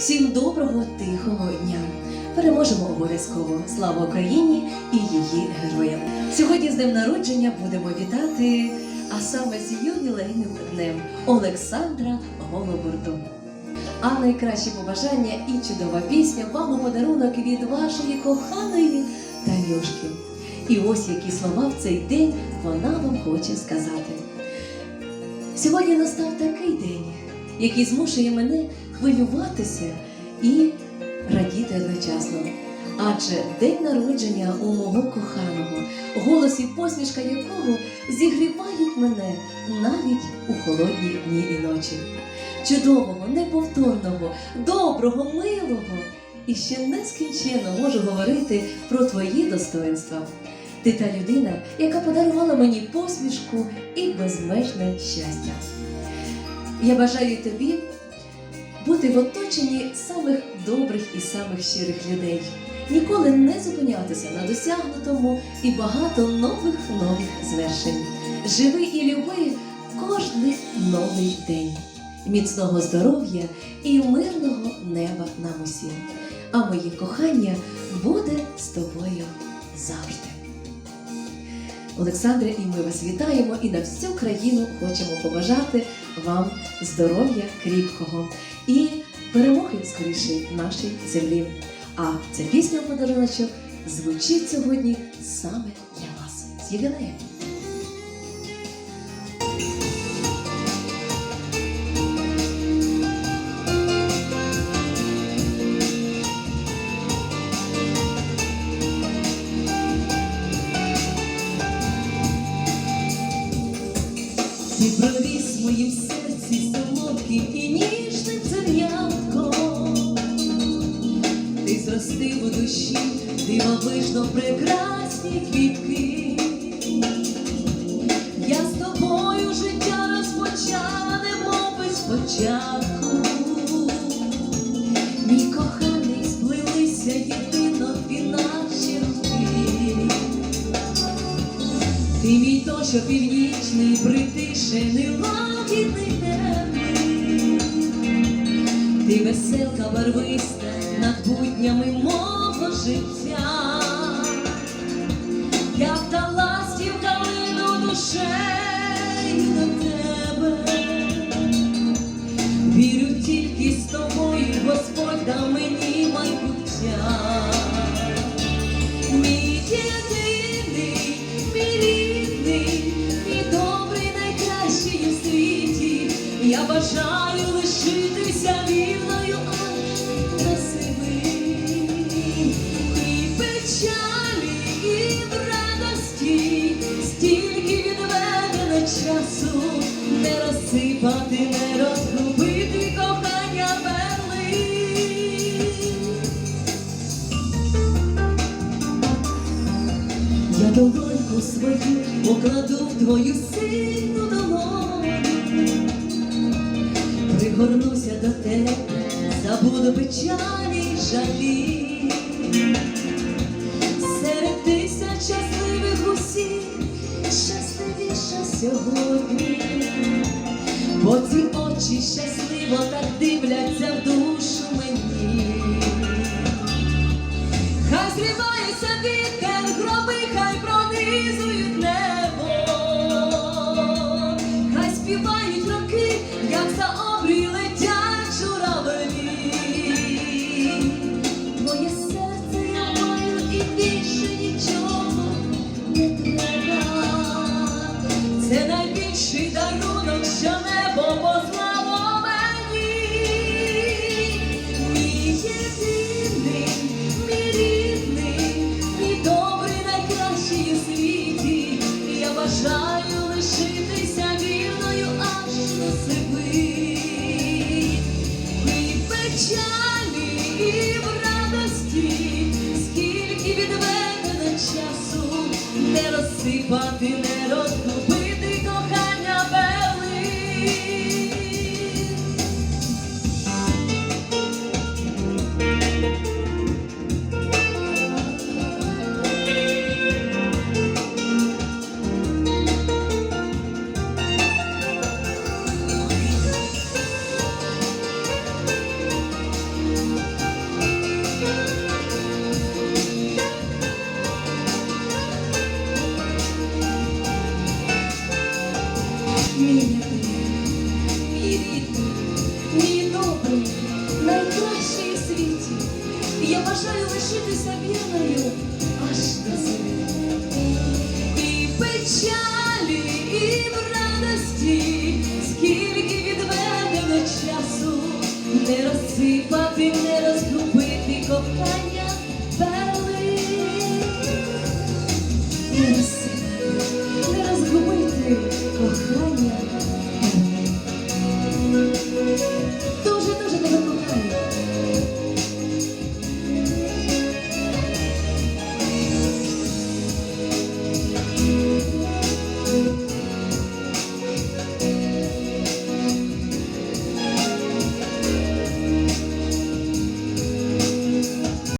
Всім доброго тихого дня! Переможемо обов'язково! Слава Україні і її героям! Сьогодні з днем народження будемо вітати, а саме з ювілейним днем Олександра Голобурду. А найкращі побажання і чудова пісня вам у подарунок від вашої коханої Танюшки. І ось які слова в цей день вона вам хоче сказати. Сьогодні настав такий день, який змушує мене хвилюватися і радіти одночасно. Адже день народження у мого коханого, голос і посмішка якого зігрівають мене навіть у холодні дні і ночі. Чудового, неповторного, доброго, милого і ще нескінченно можу говорити про твої достоинства. Ти та людина, яка подарувала мені посмішку і безмежне щастя. Я бажаю тобі бути в оточенні самих добрих і самих щирих людей, ніколи не зупинятися на досягнутому і багато нових нових звершень. Живи і люби кожний новий день, міцного здоров'я і мирного неба нам усім. А моє кохання буде з тобою завжди. Олександре, і ми вас вітаємо і на всю країну хочемо побажати вам здоров'я кріпкого і перемоги скоріше нашій землі. А ця пісня подаруночок звучить сьогодні саме для вас. З ювілеєм! Ти моїм серці солодким і ніжним. Ти зростив у душі дивовижно прекрасні квітки. Я з тобою життя розпочала, немов би спочатку. Мій коханий сплилися єдино дві наші руки. Ти мій тощо північний, притишений, лагідний. Ти веселка барвиста над буднями мого життя. Як та ластівка лину душею до тебе. Вірю тільки з тобою, Господь дав мені майбуття. Мій долоньку свою покладу в твою сильну долоню, пригорнуся до тебе, забуду печалі й жалі. Серед тисяч щасливих усіх щасливіша сьогодні, бо ці очі щасливо так дивляться в душу не розсипати, не Бажаю лишитися вірною. Аж до землі. І в печалі, і в радості, скільки відведено часу, не розсипати, не розсипати